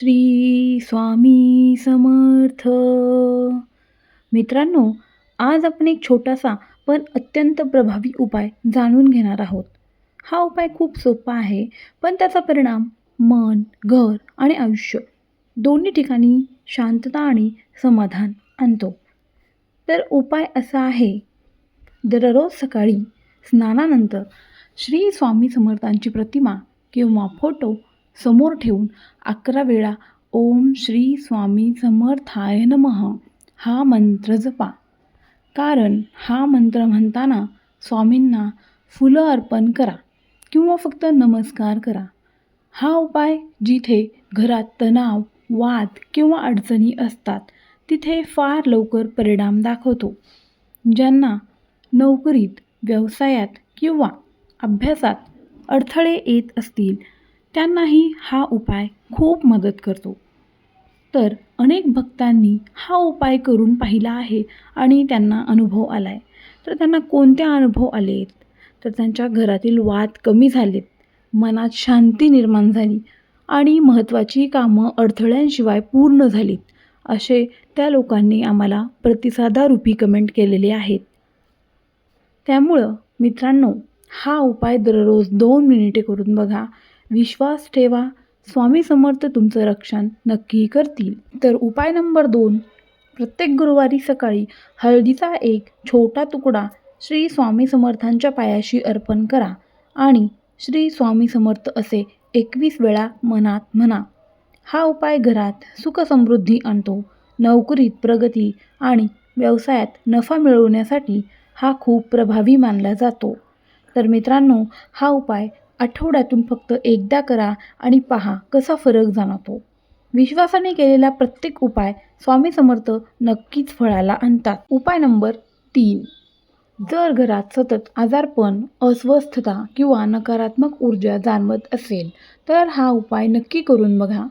श्री स्वामी समर्थ. मित्रांनो आज आपण एक छोटासा पण अत्यंत प्रभावी उपाय जाणून घेणार आहोत. हा उपाय खूप सोपा आहे पण त्याचा परिणाम मन घर आणि आयुष्य दोन्ही ठिकाणी शांतता आणि समाधान आणतो. तर उपाय असा आहे दररोज सकाळी स्नानानंतर श्री स्वामी समर्थांची प्रतिमा किंवा फोटो समोर ठेवून अकरा वेळा ओम श्री स्वामी समर्थाय नमः. हा मंत्र जपा. कारण हा मंत्र म्हणताना स्वामींना फुलं अर्पण करा किंवा फक्त नमस्कार करा. हा उपाय जिथे घरात तणाव वाद किंवा अडचणी असतात तिथे फार लवकर परिणाम दाखवतो. ज्यांना नोकरीत व्यवसायात किंवा अभ्यासात अडथळे येत असतील त्यांनाही हा उपाय खूप मदत करतो. तर अनेक भक्तांनी हा उपाय करून पाहिला आहे आणि त्यांना अनुभव आला आहे तर त्यांना कोणते अनुभव आलेत? तर त्यांच्या घरातील वाद कमी झालेत. मनात शांती निर्माण झाली आणि महत्त्वाची कामं अडथळ्यांशिवाय पूर्ण झालीत असे त्या लोकांनी आम्हाला प्रतिसादारूपी कमेंट केलेले आहेत. त्यामुळं मित्रांनो हा उपाय दररोज दोन मिनिटे करून बघा. विश्वास ठेवा. स्वामी समर्थ तुमचं रक्षण नक्की करतील. तर उपाय नंबर दोन. प्रत्येक गुरुवारी सकाळी हळदीचा एक छोटा तुकडा श्री स्वामी समर्थांच्या पायाशी अर्पण करा आणि श्री स्वामी समर्थ असे एकवीस वेळा मनात म्हणा. हा उपाय घरात सुखसमृद्धी आणतो नोकरीत प्रगती आणि व्यवसायात नफा मिळवण्यासाठी हा खूप प्रभावी मानला जातो. तर मित्रांनो हा उपाय आठवड्यातून फक्त एकदा करा आणि पहा कसा फरक जाणवतो. विश्वासाने केलेला प्रत्येक उपाय स्वामी समर्थ नक्कीच फळाला आणतात. उपाय नंबर तीन. जर घरात सतत आजारपण अस्वस्थता किंवा नकारात्मक ऊर्जा जाणवत असेल तर हा उपाय नक्की करून बघा.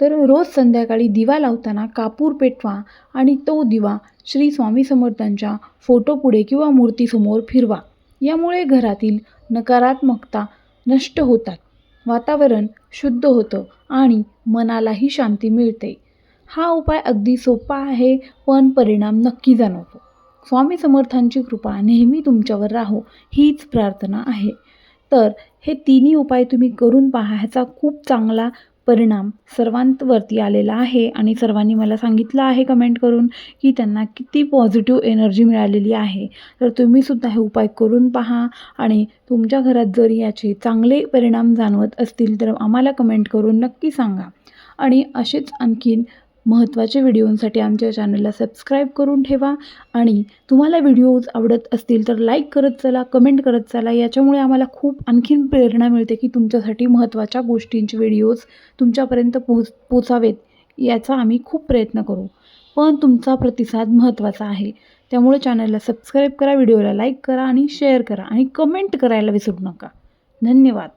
तर रोज संध्याकाळी दिवा लावताना कापूर पेटवा आणि तो दिवा श्री स्वामी समर्थांच्या फोटोपुढे किंवा मूर्तीसमोर फिरवा. यामुळे घरातील नकारात्मकता नष्ट होतात. वातावरण शुद्ध होतं आणि मनालाही शांती मिळते. हा उपाय अगदी सोपा आहे पण परिणाम नक्की जाणवतो. स्वामी समर्थांची कृपा नेहमी तुमच्यावर राहो हीच प्रार्थना आहे. तर हे तिन्ही उपाय तुम्ही करून पहा ह्याचा खूप चांगला परिणाम सर्वांवरती आलेला आहे आणि सर्वांनी मला सांगितलं आहे कमेंट करून की त्यांना किती पॉझिटिव्ह एनर्जी मिळालेली आहे. तर तुम्हीसुद्धा हे उपाय करून पहा आणि तुमच्या घरात जर याचे चांगले परिणाम जाणवत असतील तर आम्हाला कमेंट करून नक्की सांगा. आणि असेच आणखीन महत्त्वाचे व्हिडिओंसाठी आमच्या चॅनलला सबस्क्राईब करून ठेवा. आणि तुम्हाला व्हिडिओज आवडत असतील तर लाईक करत चला कमेंट करत चला. याच्यामुळे आम्हाला खूप आणखीन प्रेरणा मिळते की तुमच्यासाठी महत्त्वाच्या गोष्टींचे व्हिडिओज तुमच्यापर्यंत पोहोच पोचावेत याचा आम्ही खूप प्रयत्न करू. पण तुमचा प्रतिसाद महत्त्वाचा आहे. त्यामुळे चॅनलला सबस्क्राईब करा व्हिडिओला लाईक करा आणि शेअर करा आणि कमेंट करायला विसरू नका. धन्यवाद.